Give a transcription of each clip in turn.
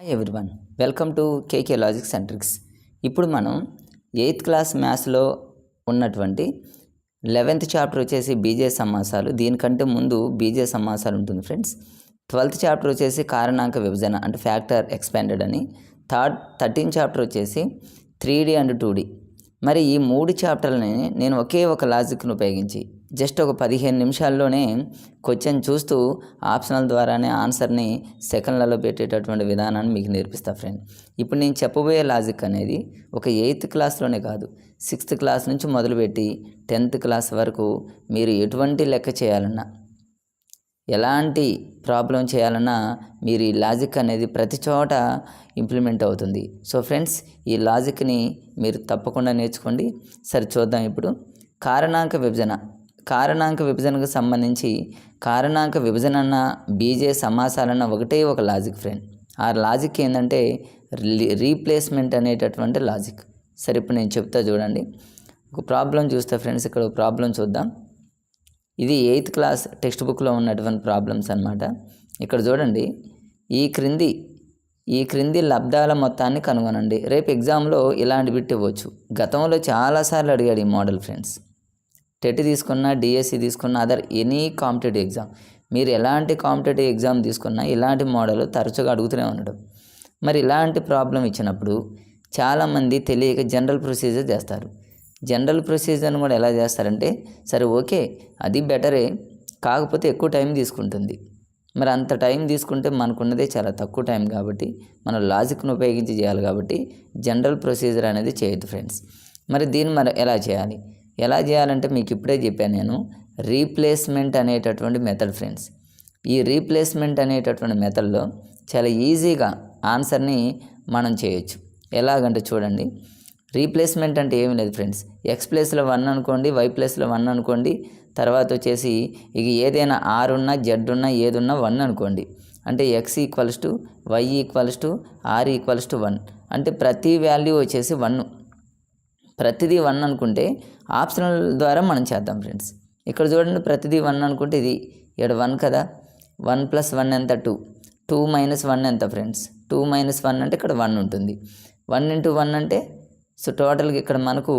Hi everyone welcome to KK logics and tricks ఇప్పుడు మనం eighth class మ్యాథ్స్లో ఉన్నటువంటి లెవెంత్ చాప్టర్ వచ్చేసి బీజే సమాసాలు. దీనికంటే ముందు బీజే సమాసాలు ఉంటుంది ఫ్రెండ్స్. ట్వెల్త్ చాప్టర్ వచ్చేసి కారణాంక విభజన అంటే ఫ్యాక్టర్ ఎక్స్పాండెడ్ అని. థర్డ్ థర్టీన్ చాప్టర్ వచ్చేసి three D and two D. మరి ఈ మూడు చాప్టర్లని నేను ఒకే ఒక లాజిక్ను ఉపయోగించి జస్ట్ ఒక పదిహేను నిమిషాల్లోనే క్వశ్చన్ చూస్తూ ఆప్షనల్ ద్వారానే ఆన్సర్ని సెకండ్లలో పెట్టేటటువంటి విధానాన్ని మీకు నేర్పిస్తా ఫ్రెండ్. ఇప్పుడు నేను చెప్పబోయే లాజిక్ అనేది ఒక ఎయిత్ క్లాస్లోనే కాదు. సిక్స్త్ క్లాస్ నుంచి మొదలుపెట్టి టెన్త్ క్లాస్ వరకు మీరు ఎటువంటి లెక్క చేయాలన్నా ఎలాంటి ప్రాబ్లం చేయాలన్నా మీరు ఈ లాజిక్ అనేది ప్రతి చోట ఇంప్లిమెంట్ అవుతుంది. సో ఫ్రెండ్స్ ఈ లాజిక్ని మీరు తప్పకుండా నేర్చుకోండి. సరే చూద్దాం ఇప్పుడు. కారణాంక విభజన. కారణాంక విభజనకు సంబంధించి కారణాంక విభజన అన్న బీజే సమాసాలన్న ఒకటే ఒక లాజిక్ ఫ్రెండ్ ఆ లాజిక్ ఏంటంటే రీప్లేస్మెంట్ అనేటటువంటి లాజిక్ సరే ఇప్పుడు నేను చెప్తా చూడండి. ఒక ప్రాబ్లం చూస్తే ఫ్రెండ్స్ ఇక్కడ ఒక ప్రాబ్లం చూద్దాం. ఇది ఎయిత్ క్లాస్ టెక్స్ట్ బుక్లో ఉన్నటువంటి ప్రాబ్లమ్స్ అన్నమాట. ఇక్కడ చూడండి. ఈ క్రింది ఈ క్రింది లబ్ధాల మొత్తాన్ని కనుగొనండి. రేపు ఎగ్జామ్లో ఇలాంటి బిట్ ఇవ్వచ్చు. గతంలో చాలాసార్లు అడిగాడు ఈ మోడల్ ఫ్రెండ్స్ టెట్ తీసుకున్నా డిఎస్సి తీసుకున్నా అదర్ ఎనీ కాంపిటేటివ్ ఎగ్జామ్. మీరు ఎలాంటి కాంపిటేటివ్ ఎగ్జామ్ తీసుకున్నా ఇలాంటి మోడల్ తరచుగా అడుగుతూనే ఉండడం. మరి ఇలాంటి ప్రాబ్లం ఇచ్చినప్పుడు చాలామంది తెలియక జనరల్ ప్రొసీజర్ చేస్తారు. జనరల్ ప్రొసీజర్ని కూడా ఎలా చేస్తారంటే సరే ఓకే అది బెటరే కాకపోతే ఎక్కువ టైం తీసుకుంటుంది. మరి అంత టైం తీసుకుంటే మనకున్నదే చాలా తక్కువ టైం కాబట్టి మనం లాజిక్ను ఉపయోగించి చేయాలి కాబట్టి జనరల్ ప్రొసీజర్ అనేది చేయొద్దు ఫ్రెండ్స్. మరి దీన్ని మరి ఎలా చేయాలి? ఎలా చేయాలంటే మీకు ఇప్పుడే చెప్పాను నేను రీప్లేస్మెంట్ అనేటటువంటి మెథడ్ ఫ్రెండ్స్ ఈ రీప్లేస్మెంట్ అనేటటువంటి మెథడ్లో చాలా ఈజీగా ఆన్సర్ని మనం చేయొచ్చు. ఎలాగంటే చూడండి రీప్లేస్మెంట్ అంటే ఏమి లేదు ఫ్రెండ్స్ ఎక్స్ ప్లేస్లో వన్ అనుకోండి వై ప్లేస్లో వన్ అనుకోండి తర్వాత వచ్చేసి ఇక ఏదైనా ఆర్ ఉన్నా జెడ్ ఉన్నా ఏదున్నా వన్ అనుకోండి. అంటే X equals to Y equals to R equals to one అంటే ప్రతి వాల్యూ వచ్చేసి వన్ ప్రతిదీ వన్ అనుకుంటే ఆప్షనల్ ద్వారా మనం చేద్దాం ఫ్రెండ్స్. ఇక్కడ చూడండి ప్రతిదీ వన్ అనుకుంటే ఇది ఇక్కడ వన్ కదా. వన్ ప్లస్ వన్ ఎంత? టూ. టూ మైనస్ వన్ ఎంత ఫ్రెండ్స్? టూ మైనస్ వన్ అంటే ఇక్కడ వన్ ఉంటుంది. వన్ ఇంటూ వన్ అంటే సో టోటల్గా ఇక్కడ మనకు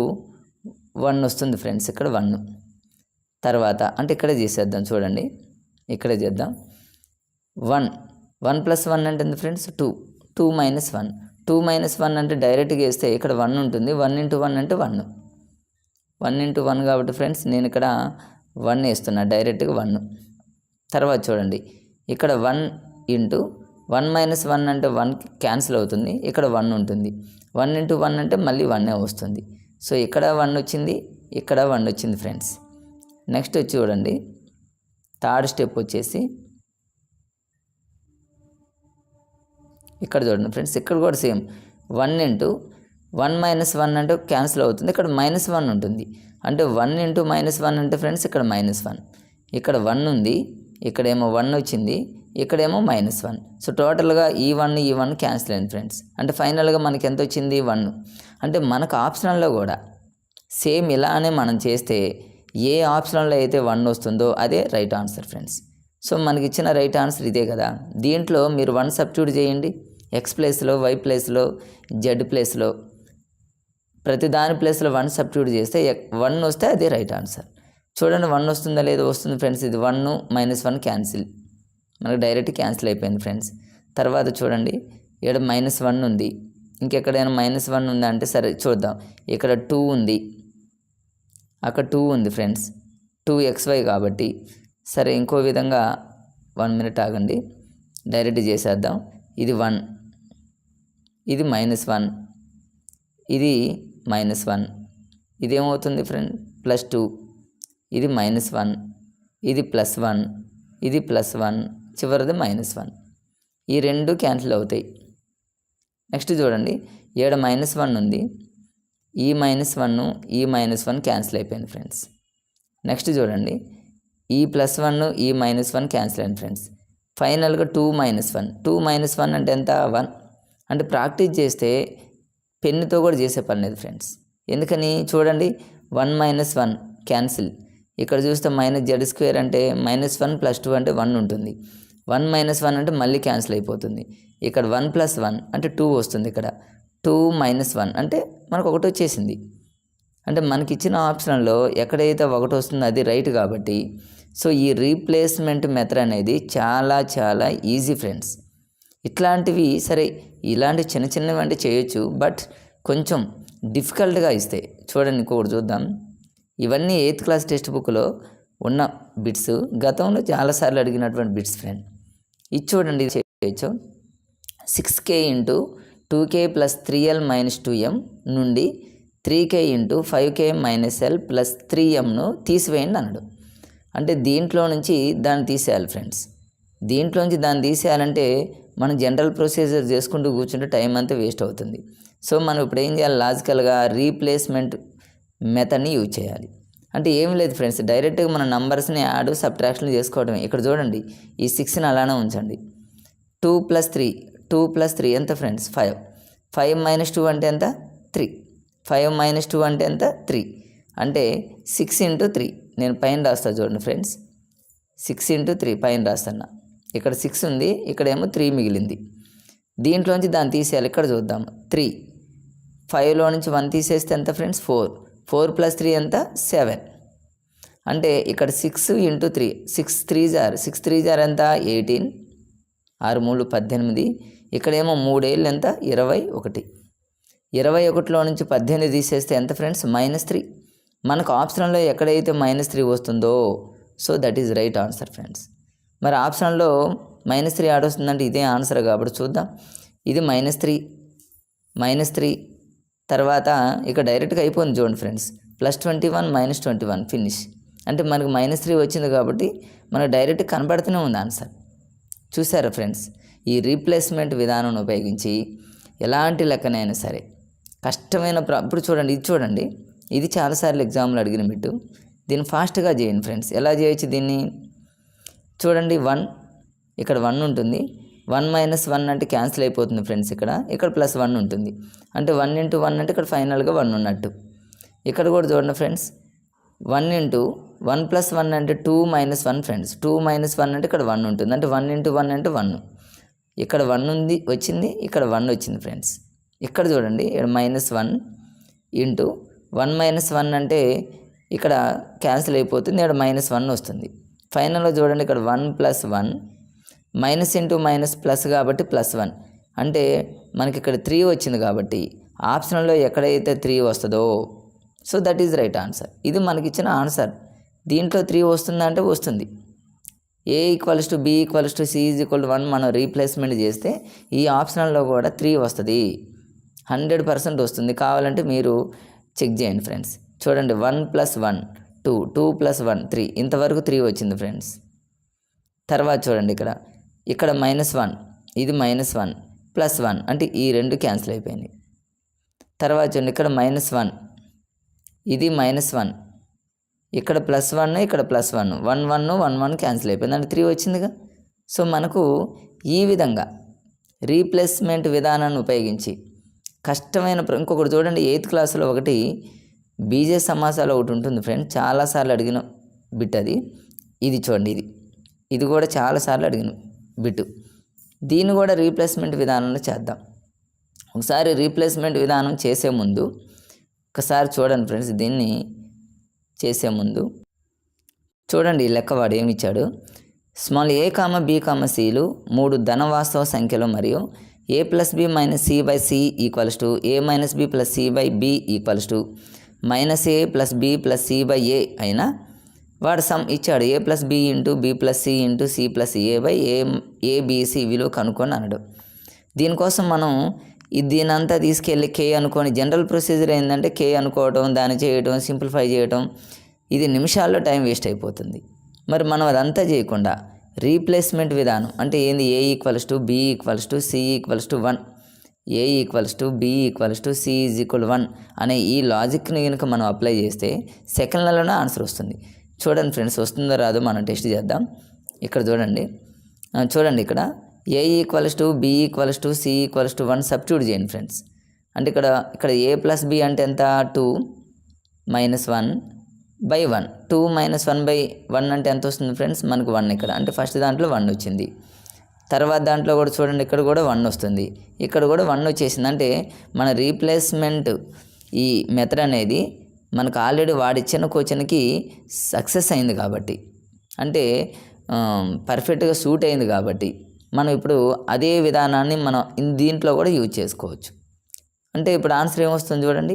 వన్ వస్తుంది ఫ్రెండ్స్. ఇక్కడ వన్. తర్వాత అంటే ఇక్కడే చేసేద్దాం చూడండి. ఇక్కడే చేద్దాం. వన్. వన్ ప్లస్ వన్ అంటే ఎంత friends? Two. Two minus one. Two minus one అంటే డైరెక్ట్గా వేస్తే ఇక్కడ వన్ ఉంటుంది. వన్ ఇంటూ వన్ అంటే వన్. వన్ ఇంటూ వన్ కాబట్టి ఫ్రెండ్స్ నేను ఇక్కడ వన్ వేస్తున్నా డైరెక్ట్గా వన్. తర్వాత చూడండి ఇక్కడ one into one minus one అంటే వన్ క్యాన్సిల్ అవుతుంది ఇక్కడ వన్ ఉంటుంది. వన్ ఇంటూ వన్ అంటే మళ్ళీ వన్నే వస్తుంది. సో ఇక్కడ వన్ వచ్చింది ఇక్కడ వన్ వచ్చింది ఫ్రెండ్స్. నెక్స్ట్ వచ్చి చూడండి థర్డ్ స్టెప్ వచ్చేసి ఇక్కడ చూడండి ఫ్రెండ్స్ ఇక్కడ కూడా same. One into one minus one అంటే క్యాన్సిల్ అవుతుంది. ఇక్కడ మైనస్ వన్ ఉంటుంది. అంటే వన్ ఇంటూ మైనస్ వన్ అంటే ఫ్రెండ్స్ ఇక్కడ మైనస్ వన్. ఇక్కడ వన్ ఉంది. ఇక్కడేమో వన్ వచ్చింది. ఇక్కడేమో మైనస్ వన్. సో టోటల్గా ఈ వన్ ఈ వన్ క్యాన్సిల్ అయింది ఫ్రెండ్స్. అంటే ఫైనల్గా మనకి ఎంత వచ్చింది? వన్. అంటే మనకు ఆప్షనల్లో కూడా సేమ్ ఇలానే మనం చేస్తే ఏ ఆప్షన్లో అయితే వన్ వస్తుందో అదే రైట్ ఆన్సర్ ఫ్రెండ్స్. సో మనకి ఇచ్చిన రైట్ ఆన్సర్ ఇదే కదా. దీంట్లో మీరు వన్ సబ్స్టిట్యూట్ చేయండి. ఎక్స్ ప్లేస్లో వై ప్లేస్లో జెడ్ ప్లేస్లో. ప్రతి దాని ప్లేస్లో వన్ సబ్స్టిట్యూట్ చేస్తే వన్ వస్తే అది రైట్ ఆన్సర్ చూడండి వన్ వస్తుందా లేదో? వస్తుంది ఫ్రెండ్స్ ఇది వన్ మైనస్ వన్ క్యాన్సిల్ మనకు డైరెక్ట్ క్యాన్సిల్ అయిపోయింది ఫ్రెండ్స్ తర్వాత చూడండి ఇక్కడ మైనస్ వన్ ఉంది. ఇంకెక్కడైనా మైనస్ వన్ ఉందా అంటే సరే చూద్దాం. ఇక్కడ టూ ఉంది. అక్కడ టూ ఉంది ఫ్రెండ్స్ టూ ఎక్స్వై కాబట్టి సరే ఇంకో విధంగా వన్ మినిట్ ఆగండి. డైరెక్ట్ చేసేద్దాం. ఇది వన్ ఇది మైనస్ వన్ ఇది మైనస్ వన్. ఇదేమవుతుంది ఫ్రెండ్? Plus two. ఇది మైనస్ వన్. ఇది ప్లస్ వన్. ఇది ప్లస్ వన్. చివరిది మైనస్ వన్. ఈ రెండు క్యాన్సిల్ అవుతాయి. నెక్స్ట్ చూడండి. ఏడు మైనస్ వన్ ఉంది? ఈ మైనస్ వన్ ఈ మైనస్ వన్ క్యాన్సిల్ అయిపోయింది ఫ్రెండ్స్. నెక్స్ట్ చూడండి. ఈ ప్లస్ వన్ ఈ మైనస్ వన్ క్యాన్సిల్ అయింది ఫ్రెండ్స్. ఫైనల్గా two minus one. Two minus one అంటే ఎంత? వన్. అంటే ప్రాక్టీస్ చేస్తే పెన్నుతో కూడా చేసే పని లేదు ఫ్రెండ్స్. ఎందుకని? చూడండి వన్ మైనస్ వన్ క్యాన్సిల్. ఇక్కడ చూస్తే మైనస్ జెడ్ స్క్వేర్ అంటే మైనస్ వన్ ప్లస్ టూ అంటే వన్ ఉంటుంది. వన్ మైనస్ వన్ అంటే మళ్ళీ క్యాన్సిల్ అయిపోతుంది. ఇక్కడ వన్ ప్లస్ వన్ అంటే టూ వస్తుంది ఇక్కడ. టూ మైనస్ వన్ అంటే మనకు ఒకటి వచ్చేసింది. అంటే మనకి ఇచ్చిన ఆప్షన్లో ఎక్కడైతే ఒకటి వస్తుందో అది రైట్ కాబట్టి. సో ఈ రీప్లేస్మెంట్ మెథడ్ అనేది చాలా చాలా ఈజీ ఫ్రెండ్స్. ఇట్లాంటివి సరే ఇలాంటి చిన్న చిన్నవి అంటే చేయొచ్చు బట్ కొంచెం డిఫికల్ట్గా ఇస్తాయి చూడండి ఇంకొకటి చూద్దాం. ఇవన్నీ ఎయిత్ క్లాస్ టెక్స్ట్ బుక్లో ఉన్న బిట్స్. గతంలో చాలాసార్లు అడిగినటువంటి బిట్స్ ఫ్రెండ్. ఇది చూడండి ఇది చేయొచ్చు. Six K into two K plus three L minus two M నుండి three K into five K minus L plus three ఎంను తీసివేయండి అన్నాడు. అంటే దీంట్లో నుంచి దాన్ని తీసేయాలి ఫ్రెండ్స్. దీంట్లో నుంచి దాన్ని తీసేయాలంటే మనం జనరల్ ప్రొసీజర్ చేసుకుంటూ కూర్చుంటే టైం అంతా వేస్ట్ అవుతుంది. సో మనం ఇప్పుడు ఏం చేయాలి? లాజికల్గా రీప్లేస్మెంట్ మెథడ్ని యూజ్ చేయాలి. అంటే ఏం లేదు ఫ్రెండ్స్ డైరెక్ట్గా మన నంబర్స్ని యాడ్ సబ్ట్రాక్షన్ చేసుకోవడమే. ఇక్కడ చూడండి ఈ సిక్స్ని అలానే ఉంచండి. Two plus three two plus three ఎంత friends five five minus two అంటే ఎంత? త్రీ ఫైవ్ మైనస్ టూ అంటే ఎంత? త్రీ అంటే సిక్స్ ఇంటూ త్రీ నేను పైన రాస్తాను చూడండి ఫ్రెండ్స్ సిక్స్ ఇంటూ త్రీ పైన రాస్తాను ఇక్కడ సిక్స్ ఉంది ఇక్కడేమో త్రీ మిగిలింది. దీంట్లోంచి దాన్ని తీసేయాలి ఇక్కడ చూద్దాం. త్రీ ఫైవ్లో నుంచి వన్ తీసేస్తే ఎంత friends four four plus three ఎంత? సెవెన్ అంటే ఇక్కడ six into three six three jar six three జార్ ఎంత? ఎయిటీన్ ఆరు మూడు పద్దెనిమిది. ఇక్కడేమో మూడేళ్ళు ఎంత? ఇరవై ఒకటి. ఇరవై ఒకటిలో నుంచి పద్దెనిమిది తీసేస్తే ఎంత ఫ్రెండ్స్ మైనస్ త్రీ మనకు ఆప్షన్లో ఎక్కడైతే మైనస్ త్రీ వస్తుందో so that is right answer friends మరి ఆప్షన్లో మైనస్ త్రీ ఆడొస్తుందంటే ఇదే ఆన్సర్ కాబట్టి చూద్దాం. ఇది మైనస్ త్రీ మైనస్ త్రీ తర్వాత ఇక డైరెక్ట్గా అయిపోయింది చూడండి friends. Plus twenty one minus twenty one finish. అంటే మనకు మైనస్ త్రీ వచ్చింది కాబట్టి మనకు డైరెక్ట్ కనబడుతూనే ఉంది ఆన్సర్. చూసారా ఫ్రెండ్స్? ఈ రీప్లేస్మెంట్ విధానం ఉపయోగించి ఎలాంటి లెక్కనైనా సరే కష్టమైన ప్రా ఇప్పుడు చూడండి ఇది చూడండి. ఇది చాలాసార్లు ఎగ్జామ్లు అడిగిన బిట్టు. దీన్ని ఫాస్ట్గా చేయండి ఫ్రెండ్స్. ఎలా చేయొచ్చు దీన్ని? చూడండి వన్. ఇక్కడ వన్ ఉంటుంది. వన్ మైనస్ వన్ అంటే క్యాన్సిల్ అయిపోతుంది ఫ్రెండ్స్ ఇక్కడ. ఇక్కడ ప్లస్ వన్ ఉంటుంది. అంటే వన్ ఇంటూ వన్ అంటే ఇక్కడ ఫైనల్గా వన్ ఉన్నట్టు. ఇక్కడ కూడా చూడండి friends. One into one plus one అంటే two minus one friends. Two minus one అంటే ఇక్కడ వన్ ఉంటుంది. అంటే వన్ ఇంటూ వన్ అంటే వన్. ఇక్కడ వన్ ఉంది వచ్చింది. ఇక్కడ వన్ వచ్చింది ఫ్రెండ్స్. ఇక్కడ చూడండి ఇక్కడ minus one into one minus one అంటే ఇక్కడ క్యాన్సిల్ అయిపోతుంది. ఇక్కడ మైనస్ వన్ వస్తుంది. ఫైనల్లో చూడండి ఇక్కడ one plus one minus into minus plus కాబట్టి ప్లస్ వన్. అంటే మనకి ఇక్కడ త్రీ వచ్చింది కాబట్టి ఆప్షన్లో ఎక్కడైతే త్రీ వస్తుందో so that is right answer ఇది మనకిచ్చిన ఆన్సర్ దీంట్లో త్రీ వస్తుందంటే వస్తుంది. A equals to B equals to C is equal one మనం రీప్లేస్మెంట్ చేస్తే ఈ ఆప్షనల్లో కూడా త్రీ వస్తుంది. హండ్రెడ్ పర్సెంట్ వస్తుంది. కావాలంటే మీరు చెక్ చేయండి ఫ్రెండ్స్ చూడండి one plus one two two plus one three. ఇంతవరకు త్రీ వచ్చింది ఫ్రెండ్స్. తర్వాత చూడండి ఇక్కడ. ఇక్కడ మైనస్ వన్ ఇది మైనస్ వన్ ప్లస్ వన్. అంటే ఈ రెండు క్యాన్సిల్ అయిపోయింది తర్వాత చూడండి ఇక్కడ మైనస్ వన్ ఇది మైనస్ వన్. ఇక్కడ ప్లస్ వన్ ఇక్కడ plus one. One one one one cancel అయిపోయింది. అంటే త్రీ వచ్చిందిగా. సో మనకు ఈ విధంగా రీప్లేస్మెంట్ విధానాన్ని ఉపయోగించి కష్టమైన ప్ర- ఇంకొకటి చూడండి ఎయిత్ క్లాసులో ఒకటి బీజే సమాసాలు ఒకటి ఉంటుంది ఫ్రెండ్. చాలాసార్లు అడిగిన బిట్ అది. ఇది చూడండి ఇది. ఇది కూడా చాలాసార్లు అడిగిన బిట్టు దీన్ని కూడా రీప్లేస్మెంట్ విధానంలో చేద్దాం. ఒకసారి రీప్లేస్మెంట్ విధానం చేసే ముందు ఒకసారి చూడండి ఫ్రెండ్స్ దీన్ని చేసే ముందు. చూడండి ఈ లెక్క ఏమి ఇచ్చాడు. స్మాల్ ఏ కామ బి కామ సిలు మూడు ధనవాస్తవ సంఖ్యలు మరియు A plus B minus C by C equals to A minus B plus C by B equals to. Minus A plus B plus C by A అయినా వాడు సమ్ ఇచ్చాడు. A plus B into B plus C into C plus A by A ABC విలువ కనుక్కొని అన్నాడు దీనికోసం మనం దీనంతా తీసుకెళ్ళి కే అనుకోని జనరల్ ప్రొసీజర్ ఏంటంటే కే అనుకోవటం దాన్ని చేయటం సింప్లిఫై చేయటం ఇది నిమిషాల్లో టైం వేస్ట్ అయిపోతుంది. మరి మనం అదంతా చేయకుండా రీప్లేస్మెంట్ విధానం అంటే ఏంది? A equals to B equals to C equals to one A equals to B equals to C is equal one అనే ఈ లాజిక్ని కనుక మనం అప్లై చేస్తే సెకండ్లలోనే ఆన్సర్ వస్తుంది. చూడండి ఫ్రెండ్స్ వస్తుందో రాదో మనం టెస్ట్ చేద్దాం. ఇక్కడ చూడండి. చూడండి ఇక్కడ. A equals to B equals to C equals to one substitute చేయండి ఫ్రెండ్స్ అంటే ఇక్కడ ఇక్కడ ఏ ప్లస్ బి అంటే ఎంత? Two minus one by one two minus one by one అంటే ఎంత వస్తుంది ఫ్రెండ్స్ మనకు వన్ ఇక్కడ. అంటే ఫస్ట్ దాంట్లో వన్ వచ్చింది. తర్వాత దాంట్లో కూడా చూడండి ఇక్కడ కూడా వన్ వస్తుంది. ఇక్కడ కూడా వన్ వచ్చేసింది. అంటే మన రీప్లేస్మెంట్ ఈ మెథడ్ అనేది మనకు ఆల్రెడీ వాడిచ్చిన క్వశ్చన్కి సక్సెస్ అయింది కాబట్టి. అంటే పర్ఫెక్ట్గా సూట్ అయింది కాబట్టి మనం ఇప్పుడు అదే విధానాన్ని మనం దీంట్లో కూడా యూజ్ చేసుకోవచ్చు. అంటే ఇప్పుడు ఆన్సర్ ఏమొస్తుంది చూడండి.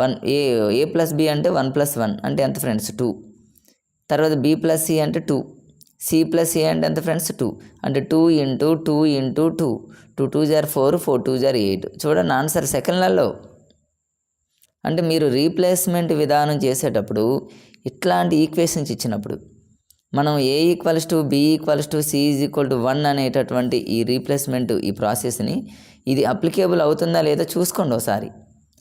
One A A plus B అంటే వన్ ప్లస్ వన్ అంటే ఎంత ఫ్రెండ్స్ టూ తర్వాత బి ప్లస్ సి అంటే టూ సి ప్లస్ ఏ అంటే ఎంత ఫ్రెండ్స్ టూ అంటే two into two into two two two jar four four two జార్ ఎయిట్ చూడండి ఆన్సర్ సెకండ్లలో అంటే మీరు రీప్లేస్మెంట్ విధానం చేసేటప్పుడు ఇట్లాంటి ఈక్వేషన్స్ ఇచ్చినప్పుడు మనం A equals to B equals to C is equal to one అనేటటువంటి ఈ రీప్లేస్మెంట్ ఈ ప్రాసెస్ని ఇది అప్లికేబుల్ అవుతుందా లేదా చూసుకోండి ఒకసారి.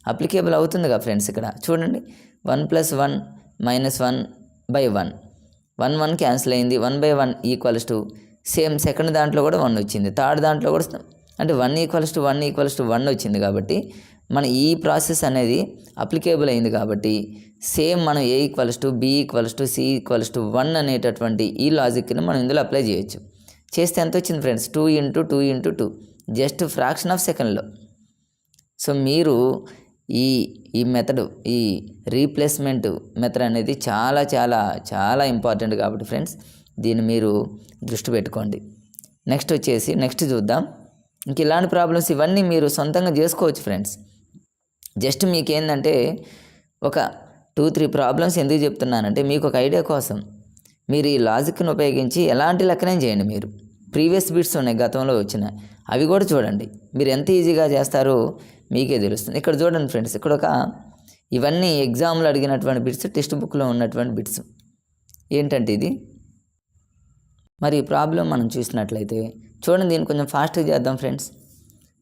అప్లికేబుల్ అవుతుందిగా ఫ్రెండ్స్ ఇక్కడ. చూడండి one plus one minus one by one one one cancel అయింది. One by one equals to same second దాంట్లో కూడా వన్ వచ్చింది. థర్డ్ దాంట్లో కూడా అంటే one equals to one equals to one వచ్చింది కాబట్టి మన ఈ ప్రాసెస్ అనేది అప్లికేబుల్ అయింది కాబట్టి సేమ్ మనం A equals to B equals to C equals to one అనేటటువంటి ఈ లాజిక్ని మనం ఇందులో అప్లై చేయొచ్చు. చేస్తే ఎంత వచ్చింది friends? Two into two into two. Just fraction of సెకండ్లో. సో మీరు ఈ ఈ మెథడ్ ఈ రీప్లేస్మెంట్ మెథడ్ అనేది చాలా చాలా చాలా ఇంపార్టెంట్ కాబట్టి ఫ్రెండ్స్ దీన్ని మీరు దృష్టి పెట్టుకోండి. నెక్స్ట్ వచ్చేసి నెక్స్ట్ చూద్దాం. ఇంక ఇలాంటి ప్రాబ్లమ్స్ ఇవన్నీ మీరు సొంతంగా చేసుకోవచ్చు ఫ్రెండ్స్ జస్ట్ మీకు ఏంటంటే ఒక టూ త్రీ ప్రాబ్లమ్స్ ఎందుకు చెప్తున్నానంటే మీకు ఒక ఐడియా కోసం మీరు ఈ లాజిక్ని ఉపయోగించి ఎలాంటి లెక్కనే చేయండి మీరు. ప్రీవియస్ బిట్స్ ఉన్నాయి గతంలో వచ్చిన అవి కూడా చూడండి. మీరు ఎంత ఈజీగా చేస్తారో మీకే తెలుస్తుంది. ఇక్కడ చూడండి ఫ్రెండ్స్ ఇక్కడ ఒక ఇవన్నీ ఎగ్జామ్లో అడిగినటువంటి బిట్స్ టెక్స్ట్ బుక్లో ఉన్నటువంటి బిట్స్ ఏంటంటే ఇది? మరి ప్రాబ్లం మనం చూసినట్లయితే చూడండి దీన్ని కొంచెం ఫాస్ట్గా చేద్దాం ఫ్రెండ్స్.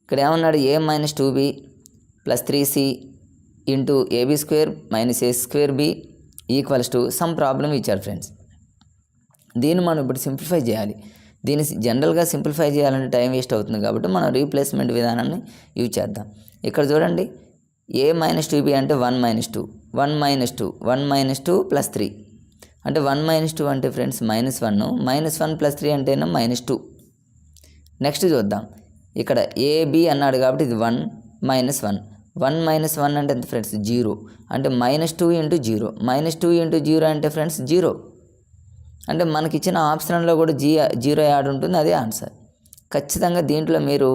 ఇక్కడ ఏమన్నాడు? A minus two B plus three C into AB square minus A square B equals to some problem ఇచ్చారు ఫ్రెండ్స్ దీన్ని మనం ఇప్పుడు సింప్లిఫై చేయాలి. దీన్ని జనరల్గా సింప్లిఫై చేయాలంటే టైం వేస్ట్ అవుతుంది కాబట్టి మనం రీప్లేస్మెంట్ విధానాన్ని యూజ్ చేద్దాం. ఇక్కడ చూడండి. ఏ మైనస్ టూ బి అంటే one minus two one minus two one minus two plus three అంటే వన్ మైనస్ టూ అంటే friends minus one minus one plus three అంటేనే మైనస్ టూ నెక్స్ట్ చూద్దాం. ఇక్కడ ఏబి అన్నాడు కాబట్టి ఇది one minus one one minus one అంటే ఎంత ఫ్రెండ్స్ జీరో అంటే minus two into zero minus two into zero అంటే ఫ్రెండ్స్ జీరో అంటే మనకి ఇచ్చిన ఆప్షన్లో కూడా జీ జీరో యాడ్ ఉంటుంది అదే ఆన్సర్. ఖచ్చితంగా దీంట్లో మీరు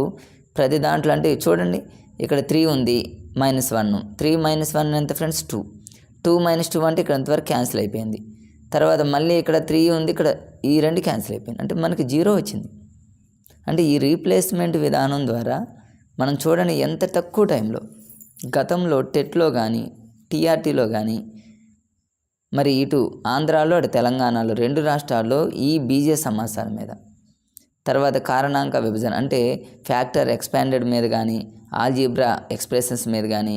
ప్రతి దాంట్లో అంటే చూడండి. ఇక్కడ త్రీ ఉంది minus one three minus one ఎంత friends two two minus two అంటే ఇక్కడ అంతవరకు క్యాన్సిల్ అయిపోయింది. తర్వాత మళ్ళీ ఇక్కడ త్రీ ఉంది ఇక్కడ ఈ రెండు క్యాన్సిల్ అయిపోయింది. అంటే మనకి జీరో వచ్చింది. అంటే ఈ రీప్లేస్మెంట్ విధానం ద్వారా మనం చూడండి ఎంత తక్కువ టైంలో గతంలో టెట్లో కానీ టీఆర్టీలో కానీ మరి ఇటు ఆంధ్రాలో అటు తెలంగాణలో రెండు రాష్ట్రాల్లో ఈ బీజే సమాసాల మీద. తర్వాత కారణాంక విభజన అంటే ఫ్యాక్టర్ ఎక్స్పాండెడ్ మీద కానీ ఆల్జీబ్రా ఎక్స్ప్రెషన్స్ మీద కానీ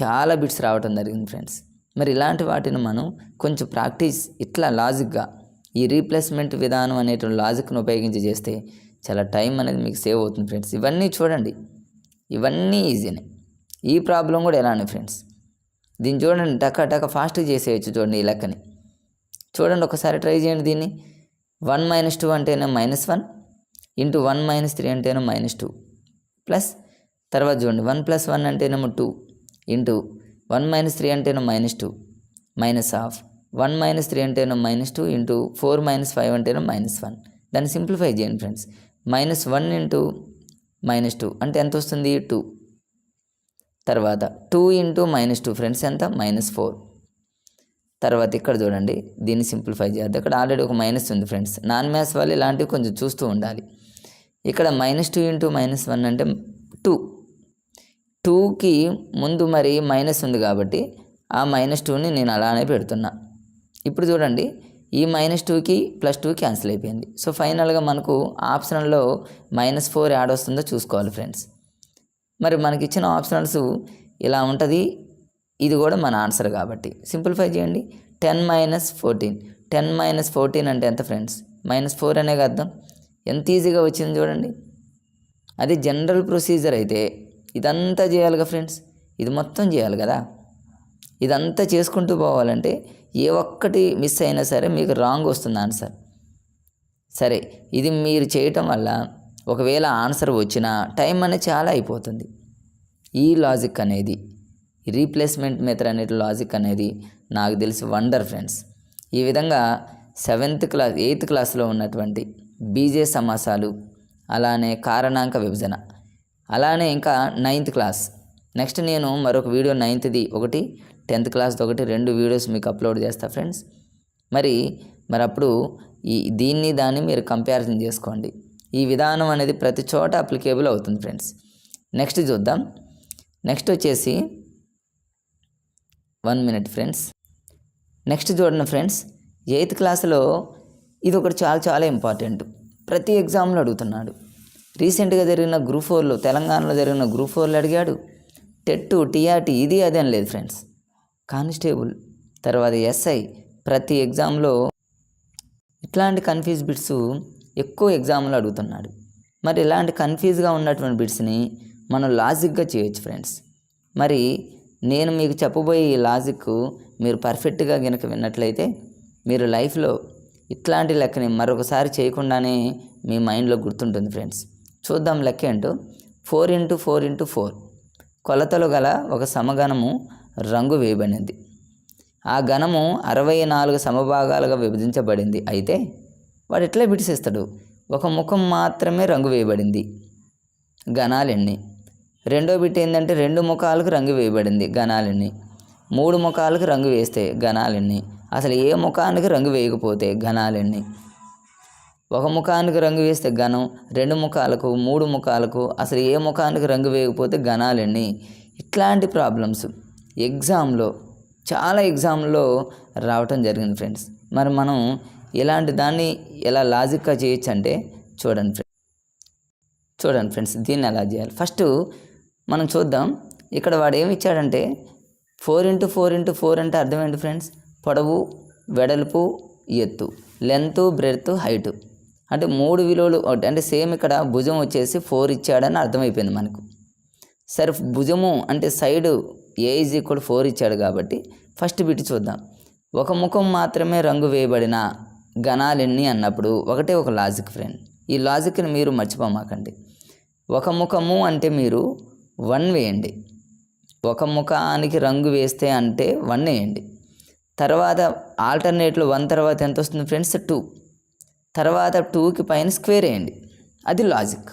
చాలా బిట్స్ రావటం జరిగింది ఫ్రెండ్స్. మరి ఇలాంటి వాటిని మనం కొంచెం ప్రాక్టీస్ ఇట్లా లాజిక్గా ఈ రీప్లేస్మెంట్ విధానం అనేటువంటి లాజిక్ను ఉపయోగించి చేస్తే చాలా టైం అనేది మీకు సేవ్ అవుతుంది ఫ్రెండ్స్. ఇవన్నీ చూడండి. ఇవన్నీ ఈజీనే. ఈ ప్రాబ్లం కూడా ఎలానే ఫ్రెండ్స్. దీన్ని చూడండి. టక టక ఫాస్ట్గా చేసేయచ్చు చూడండి ఈ లెక్కని. చూడండి ఒకసారి ట్రై చేయండి దీన్ని. వన్ మైనస్ టూ అంటేనే minus one. Into one minus three అంటేనో minus two. Plus తర్వాత చూడండి వన్ ప్లస్ వన్ అంటేనేమో two. Into one minus three అంటేనో minus two. Minus half. One minus three అంటేనో minus two into four minus five అంటేనో minus one. దాన్ని simplify చేయండి friends. Minus one into minus two అంటే ఎంత వస్తుంది? Two. తర్వాత two into minus two friends ఎంత? Minus four. తర్వాత ఇక్కడ చూడండి దీన్ని సింప్లిఫై చేయద్దు ఇక్కడ ఆల్రెడీ ఒక మైనస్ ఉంది ఫ్రెండ్స్. నాన్ మ్యాథ్స్ వాళ్ళు ఇలాంటివి కొంచెం చూస్తూ ఉండాలి. ఇక్కడ minus two into minus one అంటే టూ టూకి ముందు మరి మైనస్ ఉంది కాబట్టి ఆ మైనస్ టూని నేను అలానే పెడుతున్నా. ఇప్పుడు చూడండి ఈ మైనస్ టూకి ప్లస్ టూ క్యాన్సిల్ అయిపోయింది. సో ఫైనల్గా మనకు ఆప్షన్లో మైనస్ ఫోర్ యాడ్ వస్తుందో చూసుకోవాలి ఫ్రెండ్స్ మరి మనకి ఇచ్చిన ఆప్షనల్స్ ఇలా ఉంటుంది. ఇది కూడా మన ఆన్సర్ కాబట్టి. సింప్లిఫై చేయండి. Ten minus fourteen ten minus fourteen అంటే ఎంత ఫ్రెండ్స్ మైనస్ ఫోర్ అనే అర్థం. ఎంత ఈజీగా వచ్చింది చూడండి. అది జనరల్ ప్రొసీజర్ అయితే ఇదంతా చేయాలిగా ఫ్రెండ్స్. ఇది మొత్తం చేయాలి కదా. ఇదంతా చేసుకుంటూ పోవాలంటే ఏ ఒక్కటి మిస్ అయినా సరే మీకు రాంగ్ వస్తుంది ఆన్సర్. సరే ఇది మీరు చేయటం వల్ల ఒకవేళ ఆన్సర్ వచ్చినా టైం అనేది చాలా అయిపోతుంది. ఈ లాజిక్ అనేది రీప్లేస్మెంట్ మెథడ్ అనే లాజిక్ అనేది నాకు తెలిసి వండర్ ఫ్రెండ్స్. ఈ విధంగా సెవెంత్ క్లాస్ ఎయిత్ క్లాస్లో ఉన్నటువంటి బీజే సమాసాలు అలానే కారణాంక విభజన. అలానే ఇంకా నైన్త్ క్లాస్. నెక్స్ట్ నేను మరొక వీడియో నైన్త్ది ఒకటి టెన్త్ క్లాస్ది ఒకటి రెండు వీడియోస్ మీకు అప్లోడ్ చేస్తా ఫ్రెండ్స్. మరి మరి అప్పుడు ఈ దీన్ని దాన్ని మీరు కంపారిజన్ చేసుకోండి. ఈ విధానం అనేది ప్రతి చోట అప్లికేబుల్ అవుతుంది ఫ్రెండ్స్. నెక్స్ట్ చూద్దాం. నెక్స్ట్ వచ్చేసి వన్ మినిట్ ఫ్రెండ్స్. నెక్స్ట్ చూడండి ఫ్రెండ్స్ ఎయిత్ క్లాస్లో ఇది ఒకటి చాలా చాలా ఇంపార్టెంట్. ప్రతి ఎగ్జామ్లో అడుగుతున్నాడు. రీసెంట్గా జరిగిన గ్రూప్ ఫోర్లో తెలంగాణలో జరిగిన గ్రూప్ ఫోర్లో అడిగాడు టెట్ టీఆర్టీ ఇది అదే అని లేదు ఫ్రెండ్స్. కానిస్టేబుల్ తర్వాత ఎస్ఐ ప్రతి ఎగ్జామ్లో ఇట్లాంటి కన్ఫ్యూజ్ బిట్స్ ఎక్కువ ఎగ్జామ్లో అడుగుతున్నాడు. మరి ఇలాంటి కన్ఫ్యూజ్గా ఉన్నటువంటి బిట్స్ని మనం లాజిక్గా చేయొచ్చు ఫ్రెండ్స్. మరి నేను మీకు చెప్పబోయే ఈ లాజిక్ మీరు పర్ఫెక్ట్గా కనుక విన్నట్లయితే మీరు లైఫ్లో ఇట్లాంటి లెక్కని మరొకసారి చేయకుండానే మీ మైండ్లో గుర్తుంటుంది ఫ్రెండ్స్. చూద్దాం లెక్క ఏంటో. Four into four into four. కొలతలు గల ఒక సమగణము రంగు వేయబడింది ఆ గణము అరవై నాలుగు సమభాగాలుగా విభజించబడింది. అయితే వాడు ఎట్లా బిడిసేస్తాడు ఒక ముఖం మాత్రమే రంగు వేయబడింది. గణాలెన్ని. రెండో బిట్ ఏంటంటే రెండు ముఖాలకు రంగు వేయబడింది. గణాలెన్ని. మూడు ముఖాలకు రంగు వేస్తే గణాలెన్ని. అసలు ఏ ముఖానికి రంగు వేయకపోతే ఘనాలన్నీ. ఒక ముఖానికి రంగు వేస్తే ఘనం రెండు ముఖాలకు మూడు ముఖాలకు అసలు ఏ ముఖానికి రంగు వేయకపోతే ఘనాలన్నీ. ఇట్లాంటి ప్రాబ్లమ్స్ ఎగ్జామ్లో చాలా ఎగ్జామ్లో రావటం జరిగింది ఫ్రెండ్స్. మరి మనం ఇలాంటి దాన్ని ఎలా లాజిక్గా చేయొచ్చు అంటే చూడండి ఫ్రెండ్స్. చూడండి ఫ్రెండ్స్ దీన్ని ఎలా చేయాలి? ఫస్ట్ మనం చూద్దాం. ఇక్కడ వాడు ఏమి ఇచ్చాడంటే four into four into four అంటే అర్థం ఏంటి ఫ్రెండ్స్? పొడవు వెడల్పు ఎత్తు లెంత్ బ్రెడ్త్ హైట్. అంటే మూడు విలువలు ఒకటి. అంటే సేమ్ ఇక్కడ భుజం వచ్చేసి ఫోర్ ఇచ్చాడని అర్థమైపోయింది మనకు. సరే భుజము అంటే side A is equal four ఇచ్చాడు కాబట్టి ఫస్ట్ బిట్ చూద్దాం. ఒక ముఖం మాత్రమే రంగు వేయబడిన గణాలెన్ని అన్నప్పుడు ఒకటే ఒక లాజిక్ ఫ్రెండ్. ఈ లాజిక్ని మీరు మర్చిపోమాకండి. ఒక ముఖము అంటే మీరు వన్ వేయండి. ఒక ముఖానికి రంగు వేస్తే అంటే వన్ వేయండి. తర్వాత ఆల్టర్నేట్లో వన్ తర్వాత ఎంత వస్తుంది ఫ్రెండ్స్? టూ. తర్వాత టూకి పైన స్క్వేర్ వేయండి. అది లాజిక్.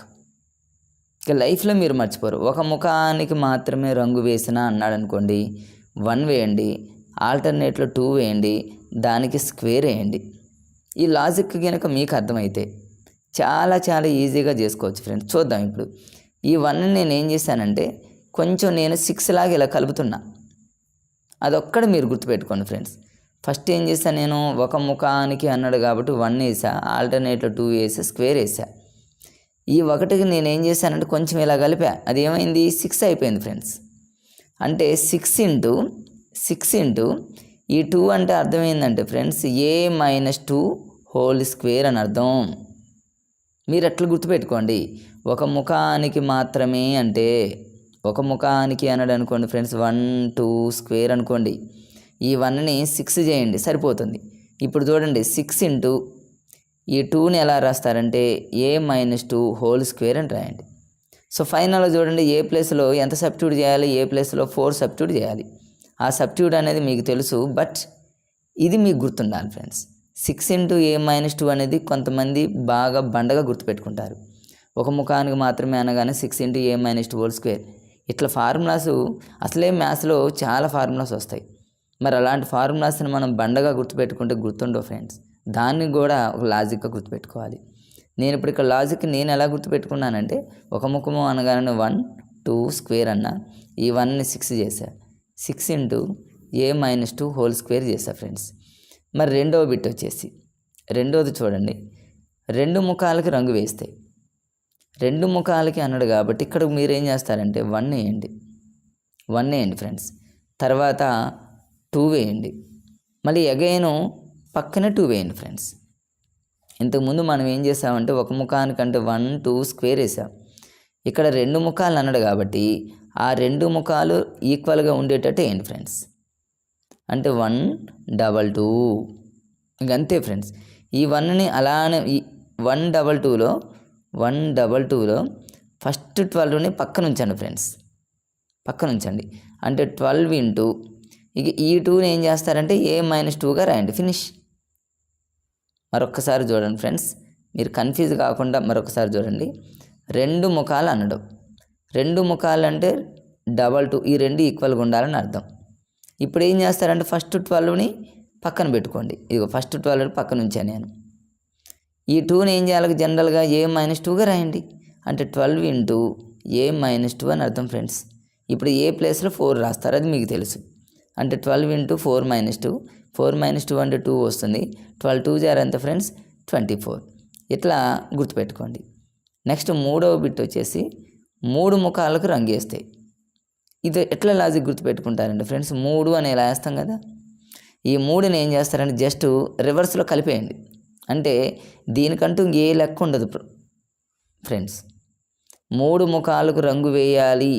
ఇక లైఫ్లో మీరు మర్చిపోరు. ఒక ముఖానికి మాత్రమే రంగు వేసిన అన్నాడు అనుకోండి వన్ వేయండి ఆల్టర్నేట్లో టూ వేయండి దానికి స్క్వేర్ వేయండి. ఈ లాజిక్ కనుక మీకు అర్థమైతే చాలా చాలా ఈజీగా చేసుకోవచ్చు ఫ్రెండ్స్. చూద్దాం ఇప్పుడు. ఈ వన్ నేను ఏం చేశానంటే కొంచెం నేను సిక్స్ లాగా ఇలా కలుపుతున్నా. అదొక్కడ మీరు గుర్తుపెట్టుకోండి ఫ్రెండ్స్. ఫస్ట్ ఏం చేశాను నేను? ఒక ముఖానికి అన్నాడు కాబట్టి వన్ వేసా ఆల్టర్నేట్లో టూ వేసా స్క్వేర్ వేసా ఈ ఒకటికి నేను ఏం చేశానంటే కొంచెం ఇలా కలిపా. అది ఏమైంది? సిక్స్ అయిపోయింది ఫ్రెండ్స్. అంటే సిక్స్ ఇంటూ సిక్స్ ఇంటూ ఈ టూ అంటే అర్థమైందంటే friends A minus two whole square అని అర్థం. మీరు ఎట్లా గుర్తుపెట్టుకోండి. ఒక ముఖానికి మాత్రమే అంటే ఒక ముఖానికి అన్నాడు అనుకోండి ఫ్రెండ్స్ వన్ టూ స్క్వేర్ అనుకోండి. ఈ వన్ని సిక్స్ చేయండి సరిపోతుంది. ఇప్పుడు చూడండి సిక్స్ ఇంటూ ఈ టూని ఎలా రాస్తారంటే a minus two whole square అని రాయండి. సో ఫైనల్లో చూడండి ఏ ప్లేస్లో ఎంత సబ్స్టిట్యూట్ చేయాలి ఏ ప్లేస్లో ఫోర్ సబ్స్టిట్యూట్ చేయాలి. ఆ సబ్స్టిట్యూట్ అనేది మీకు తెలుసు బట్ ఇది మీకు గుర్తుండాలి friends. Six into a minus two అనేది కొంతమంది బాగా బండగా గుర్తుపెట్టుకుంటారు. ఒక ముఖానికి మాత్రమే అనగానే six into a minus two whole square ఇట్లా ఫార్ములాస్ అసలే మ్యాథ్స్లో చాలా ఫార్ములాస్ వస్తాయి. మరి అలాంటి ఫార్ములాస్ని మనం బండగా గుర్తుపెట్టుకుంటే గుర్తుండవు ఫ్రెండ్స్. దాన్ని కూడా ఒక లాజిక్గా గుర్తుపెట్టుకోవాలి. నేను ఇప్పుడు ఇక్కడ లాజిక్ నేను ఎలా గుర్తుపెట్టుకున్నానంటే ఒక ముఖము అనగానే వన్ టూ స్క్వేర్ అన్న ఈ వన్ని సిక్స్ చేశా. Six into a minus two whole square చేశా ఫ్రెండ్స్. మరి రెండవ బిట్ వచ్చేసి రెండవది చూడండి. రెండు ముఖాలకి రంగు వేస్తాయి రెండు ముఖాలకి అన్నాడు కాబట్టి ఇక్కడ మీరు ఏం చేస్తారంటే వన్ వేయండి. వన్ వేయండి ఫ్రెండ్స్ తర్వాత టూ వేయండి. మళ్ళీ అగైను పక్కనే టూ వేయండి ఫ్రెండ్స్ ఇంతకుముందు మనం ఏం చేసామంటే ఒక ముఖానికంటే వన్ టూ స్క్వేర్ వేసాం. ఇక్కడ రెండు ముఖాలు అన్నాడు కాబట్టి ఆ రెండు ముఖాలు ఈక్వల్గా ఉండేటట్టు వేయండి ఫ్రెండ్స్ అంటే వన్ డబల్ టూ ఇంకంతే ఫ్రెండ్స్ ఈ వన్ని అలానే ఈ వన్ డబల్ టూలో వన్ డబల్ టూలో ఫస్ట్ ట్వెల్వ్ని పక్కన ఉంచండి ఫ్రెండ్స్. పక్కన ఉంచండి అంటే ట్వెల్వ్ ఇంటూ ఇక ఈ టూని ఏం చేస్తారంటే ఏ మైనస్ టూగా రాయండి. ఫినిష్. మరొకసారి చూడండి ఫ్రెండ్స్. మీరు కన్ఫ్యూజ్ కాకుండా మరొకసారి చూడండి. రెండు ముఖాలు అనడం. రెండు ముఖాలు అంటే డబల్ టూ ఈ రెండు ఈక్వల్గా ఉండాలని అర్థం. ఇప్పుడు ఏం చేస్తారంటే ఫస్ట్ ట్వెల్వ్ని పక్కన పెట్టుకోండి. ఇదిగో ఫస్ట్ ట్వెల్వ్ని పక్కన ఉంచాను నేను. ఈ టూని ఏం చేయాలి? జనరల్గా ఏ మైనస్ టూగా రాయండి. అంటే twelve into a minus two అని అర్థం ఫ్రెండ్స్. ఇప్పుడు ఏ ప్లేస్లో ఫోర్ రాస్తారు అది మీకు తెలుసు. అంటే twelve into four minus two four minus two అంటే టూ వస్తుంది. ట్వెల్వ్ టూ జార్ ఎంత ఫ్రెండ్స్? Twenty four. ఇట్లా గుర్తుపెట్టుకోండి. నెక్స్ట్ మూడవ బిట్ వచ్చేసి మూడు ముఖాలకు రంగు వేస్తాయి ఇది ఎట్లా లాజిక్ గుర్తుపెట్టుకుంటారండి ఫ్రెండ్స్? మూడు అని ఇలా వేస్తాం కదా? ఈ మూడుని ఏం చేస్తారంటే జస్ట్ రివర్స్లో కలిపేయండి. అంటే దీనికంటూ ఏ లెక్క ఉండదు ఫ్రెండ్స్ మూడు ముఖాలకు రంగు వేయాలి.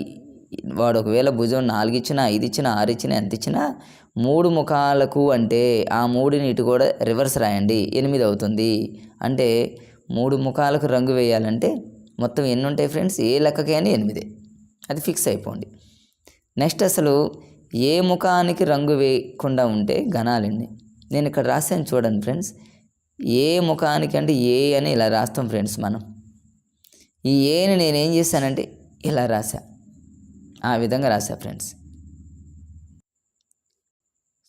వాడు ఒకవేళ భుజం నాలుగు ఇచ్చిన ఐదు ఇచ్చినా ఆరు ఇచ్చినా ఎంత ఇచ్చినా మూడు ముఖాలకు అంటే ఆ మూడుని ఇటు కూడా రివర్స్ రాయండి. ఎనిమిది అవుతుంది. అంటే మూడు ముఖాలకు రంగు వేయాలంటే మొత్తం ఎన్ని ఉంటాయి ఫ్రెండ్స్ ఏ లెక్కకైనా ఎనిమిదే. అది ఫిక్స్ అయిపోండి. నెక్స్ట్ అసలు ఏ ముఖానికి రంగు వేయకుండా ఉంటే గణాలండి నేను ఇక్కడ రాశాను చూడండి ఫ్రెండ్స్ ఏ ముఖానికి అంటే ఏ అని ఇలా రాస్తాం ఫ్రెండ్స్ మనం. ఈ ఏని నేనేం చేశానంటే ఇలా రాశా. ఆ విధంగా రాశా ఫ్రెండ్స్.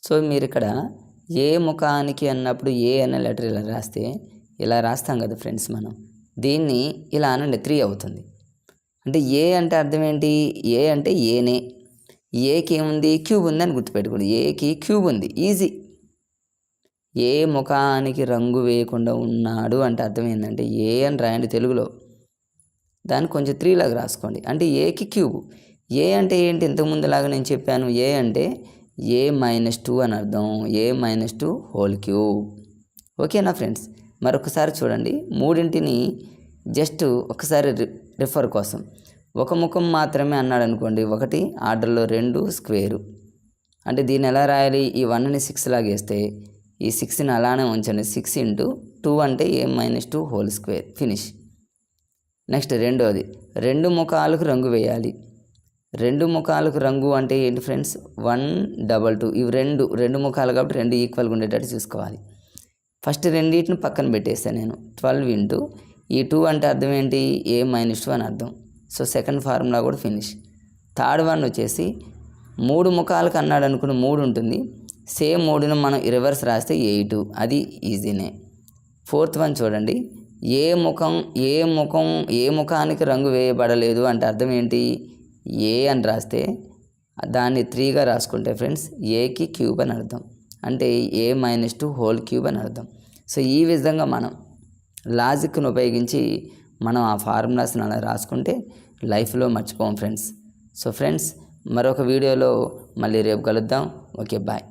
సో మీరు ఇక్కడ ఏ ముఖానికి అన్నప్పుడు ఏ అనే లెటర్ ఇలా రాస్తే ఇలా రాస్తాం కదా ఫ్రెండ్స్ మనం. దీన్ని ఇలా అనండి త్రీ అవుతుంది. అంటే ఏ అంటే అర్థం ఏంటి ఏ అంటే ఏనే. ఏకి ఏముంది క్యూబ్ ఉందని గుర్తుపెట్టుకోండి. ఏకి క్యూబ్ ఉంది. ఈజీ. ఏ ముఖానికి రంగు వేయకుండా ఉన్నాడు అంటే అర్థం ఏంటంటే ఏ అని రాయండి తెలుగులో. దాన్ని కొంచెం త్రీ లాగా రాసుకోండి. అంటే ఏకి క్యూబ్. ఏ అంటే ఏంటి? ఇంతకుముందులాగా నేను చెప్పాను. ఏ అంటే ఏ మైనస్ టూ అని అర్థం. A minus two whole cube. ఓకేనా ఫ్రెండ్స్? మరొకసారి చూడండి. మూడింటిని జస్ట్ ఒకసారి రిఫర్ కోసం. ఒక ముఖం మాత్రమే అన్నాడు అనుకోండి. ఒకటి ఆర్డర్లో రెండు స్క్వేరు. అంటే దీన్ని ఎలా రాయాలి? ఈ వన్ని సిక్స్ లాగా వేస్తే ఈ సిక్స్ని అలానే ఉంచండి. సిక్స్ ఇంటూ టూ అంటే a minus two whole square. Finish. Next రెండోది. రెండు ముఖాలకు రంగు వేయాలి. రెండు ముఖాలకు రంగు అంటే ఏంటి ఫ్రెండ్స్? One double two. ఇవి రెండు రెండు ముఖాలు కాబట్టి రెండు ఈక్వల్గా ఉండేటట్టు చూసుకోవాలి. ఫస్ట్ రెండింటిని పక్కన పెట్టేస్తాను నేను. ట్వెల్వ్ ఇంటూ ఈ టూ అంటే అర్థం ఏంటి? ఏ మైనస్ టూ అని అర్థం. సో సెకండ్ ఫార్ములా కూడా ఫినిష్. థర్డ్ వన్ వచ్చేసి మూడు ముఖాలకు అన్నాడు అనుకున్న మూడు ఉంటుంది. సేమ్ మూడును మనం రివర్స్ రాస్తే ఎయిట్. అది ఈజీనే. ఫోర్త్ వన్ చూడండి. ఏ ముఖం ఏ ముఖం ఏ ముఖానికి రంగు వేయబడలేదు అంటే అర్థం ఏంటి? ఏ అని రాస్తే దాన్ని త్రీగా రాసుకుంటే ఫ్రెండ్స్ ఏకి క్యూబ్ అని అర్థం. అంటే a minus two whole cube అని అర్థం. సో ఈ విధంగా మనం లాజిక్ను ఉపయోగించి మనం ఆ ఫార్ములాస్ని అలా రాసుకుంటే లైఫ్లో మర్చిపోం ఫ్రెండ్స్. సో ఫ్రెండ్స్ మరొక వీడియోలో మళ్ళీ రేపు కలుద్దాం. Okay bye.